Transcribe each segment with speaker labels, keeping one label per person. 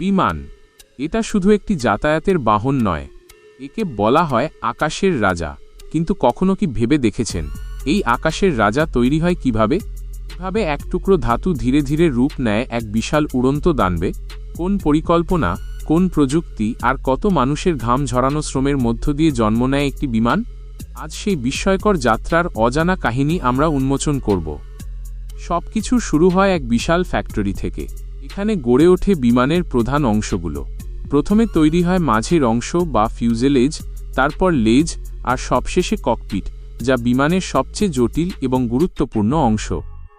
Speaker 1: বিমান। এটা শুধু একটি যাতায়াতের বাহন নয়, একে বলা হয় আকাশের রাজা। কিন্তু কখনো কি ভেবে দেখেছেন, এই আকাশের রাজা তৈরি হয় কীভাবে? কীভাবে এক টুকরো ধাতু ধীরে ধীরে রূপ নেয় এক বিশাল উড়ন্ত দানবে? কোন পরিকল্পনা, কোন প্রযুক্তি আর কত মানুষের ঘাম ঝরানো শ্রমের মধ্য দিয়ে জন্ম নেয় একটি বিমান? আজ সেই বিস্ময়কর যাত্রার অজানা কাহিনী আমরা উন্মোচন করব। সবকিছু শুরু হয় এক বিশাল ফ্যাক্টরি থেকে। এখানে গড়ে ওঠে বিমানের প্রধান অংশগুলো। প্রথমে তৈরি হয় মাঝের অংশ বা ফিউজেলেজ, তারপর লেজ আর সবশেষে ককপিট, যা বিমানের সবচেয়ে জটিল এবং গুরুত্বপূর্ণ অংশ।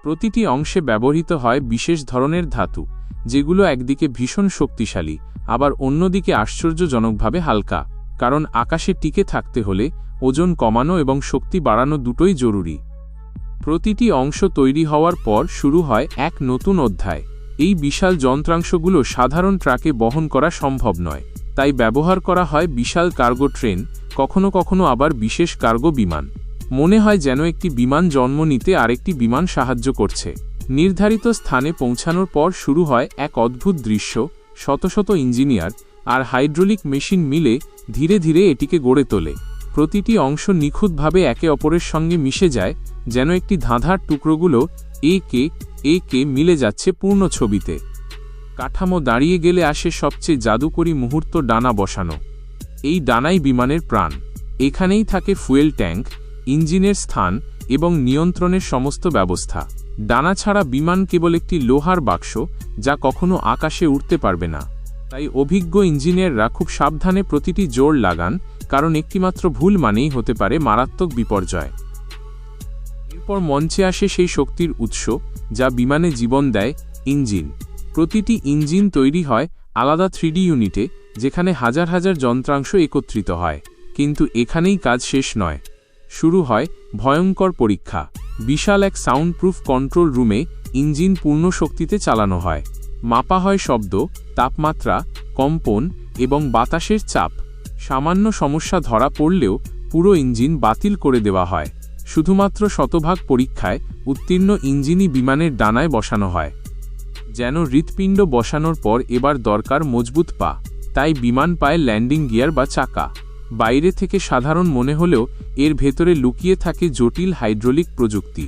Speaker 1: প্রতিটি অংশে ব্যবহৃত হয় বিশেষ ধরনের ধাতু, যেগুলো একদিকে ভীষণ শক্তিশালী, আবার অন্যদিকে আশ্চর্যজনকভাবে হালকা, কারণ আকাশে টিকে থাকতে হলে ওজন কমানো এবং শক্তি বাড়ানো দুটোই জরুরি। প্রতিটি অংশ তৈরি হওয়ার পর শুরু হয় এক নতুন অধ্যায়। এই বিশাল যন্ত্রাংশগুলো সাধারণ ট্রাকে বহন করা সম্ভব নয়। তাই ব্যবহার করা হয় বিশাল কার্গো ট্রেন, কখনো কখনো আবার বিশেষ কার্গো বিমান। মনে হয় যেন একটি বিমান জন্ম নিতে আরেকটি বিমান সাহায্য করছে। নির্ধারিত স্থানে পৌঁছানোর পর শুরু হয় এক অদ্ভুত দৃশ্য, শত শত ইঞ্জিনিয়ার আর হাইড্রোলিক মেশিন মিলে ধীরে ধীরে এটিকে গড়ে তোলে। প্রতিটি অংশ নিখুঁতভাবে একে অপরের সঙ্গে মিশে যায়, যেন একটি ধাঁধার টুকরোগুলো এ কে এ কে মিলে যাচ্ছে পূর্ণ ছবিতে। কাঠামো দাঁড়িয়ে গেলে আসে সবচেয়ে জাদুকরী মুহূর্ত ডানা বসানো। এই ডানাই বিমানের প্রাণ। এখানেই থাকে ফুয়েল ট্যাঙ্ক, ইঞ্জিনের স্থান এবং নিয়ন্ত্রণের সমস্ত ব্যবস্থা। ডানা ছাড়া বিমান কেবল একটি লোহার বাক্স, যা কখনো আকাশে উঠতে পারবে না। তাই অভিজ্ঞ ইঞ্জিনিয়াররা খুব সাবধানে প্রতিটি জোর লাগান, কারণ একটিমাত্র ভুল মানেই হতে পারে মারাত্মক বিপর্যয়। এরপর মঞ্চে আসে সেই শক্তির উৎস, যা বিমানে জীবন দেয়, ইঞ্জিন। প্রতিটি ইঞ্জিন তৈরি হয় আলাদা থ্রিডি ইউনিটে, যেখানে হাজার হাজার যন্ত্রাংশ একত্রিত হয়। কিন্তু এখানেই কাজ শেষ নয়। শুরু হয় ভয়ঙ্কর পরীক্ষা। বিশাল এক সাউন্ডপ্রুফ কন্ট্রোল রুমে ইঞ্জিন পূর্ণ শক্তিতে চালানো হয়। মাপা হয় শব্দ, তাপমাত্রা, কম্পন এবং বাতাসের চাপ। সামান্য সমস্যা ধরা পড়লেও পুরো ইঞ্জিন বাতিল করে দেওয়া হয়। শুধুমাত্র শতভাগ পরীক্ষায় উত্তীর্ণ ইঞ্জিনই বিমানের ডানায় বসানো হয়। যেন হৃৎপিণ্ড বসানোর পর এবার দরকার মজবুত পা। তাই বিমান পায় ল্যান্ডিং গিয়ার বা চাকা। বাইরে থেকে সাধারণ মনে হলেও এর ভেতরে লুকিয়ে থাকে জটিল হাইড্রোলিক প্রযুক্তি।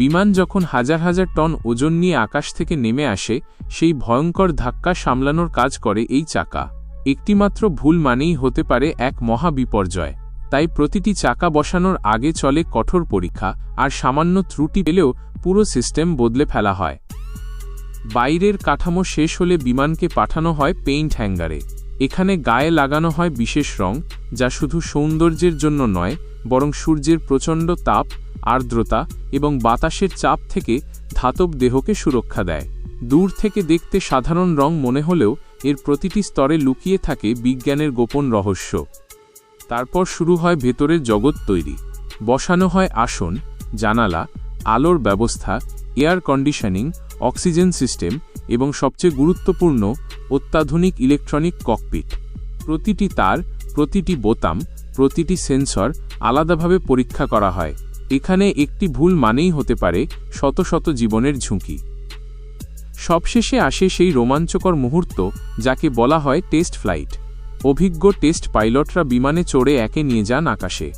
Speaker 1: বিমান যখন হাজার হাজার টন ওজন নিয়ে আকাশ থেকে নেমে আসে, সেই ভয়ঙ্কর ধাক্কা সামলানোর কাজ করে এই চাকা। একটিমাত্র ভুল মানেই হতে পারে এক মহা বিপর্যয়। তাই প্রতিটি চাকা বসানোর আগে চলে কঠোর পরীক্ষা, আর সামান্য ত্রুটি পেলেও পুরো সিস্টেম বদলে ফেলা হয়। বাইরের কাঠামো শেষ হলে বিমানকে পাঠানো হয় পেইন্ট হ্যাঙ্গারে। এখানে গায়ে লাগানো হয় বিশেষ রং, যা শুধু সৌন্দর্যের জন্য নয়, বরং সূর্যের প্রচণ্ড তাপ আর্দ্রতা এবং বাতাসের চাপ থেকে ধাতব দেহকে সুরক্ষা দেয়। দূর থেকে দেখতে সাধারণ রং মনে হলেও এর প্রতিটি স্তরে লুকিয়ে থাকে বিজ্ঞানের গোপন রহস্য। তারপর শুরু হয় ভেতরের জগৎ তৈরি। বসানো হয় আসন, জানালা, আলোর ব্যবস্থা, এয়ার কন্ডিশনিং, অক্সিজেন সিস্টেম এবং সবচেয়ে গুরুত্বপূর্ণ, অত্যাধুনিক ইলেকট্রনিক ককপিট। প্রতিটি তার, প্রতিটি বোতাম, প্রতিটি সেন্সর আলাদাভাবে পরীক্ষা করা হয়। এখানে একটি ভুল মানেই হতে পারে শত শত জীবনের ঝুঁকি। সবশেষে আসে সেই রোমাঞ্চকর মুহূর্ত যাকে বলা হয় টেস্ট ফ্লাইট। অভিজ্ঞ টেস্ট পাইলটরা বিমানে চড়ে একে নিয়ে যান আকাশে।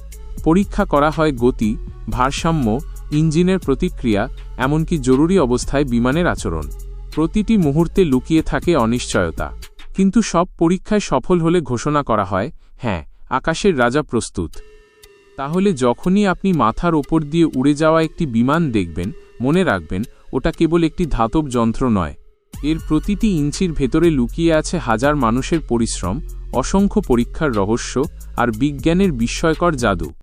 Speaker 1: পরীক্ষা করা হয় গতি, ভারসাম্য, ইঞ্জিনের প্রতিক্রিয়া, এমনকি জরুরি অবস্থায় বিমানের আচরণ। প্রতিটি মুহূর্তে লুকিয়ে থাকে অনিশ্চয়তা। কিন্তু সব পরীক্ষায় সফল হলে ঘোষণা করা হয় হ্যাঁ আকাশের রাজা প্রস্তুত। তাহলে যখনই আপনি মাথার ওপর দিয়ে উড়ে যাওয়া একটি বিমান দেখবেন, মনে রাখবেন, ওটা কেবল একটি ধাতব যন্ত্র নয়। এর প্রতিটি ইঞ্চির ভেতরে লুকিয়ে আছে হাজার মানুষের পরিশ্রম, অসংখ্য পরীক্ষার রহস্য, আর বিজ্ঞানের বিস্ময়কর জাদু।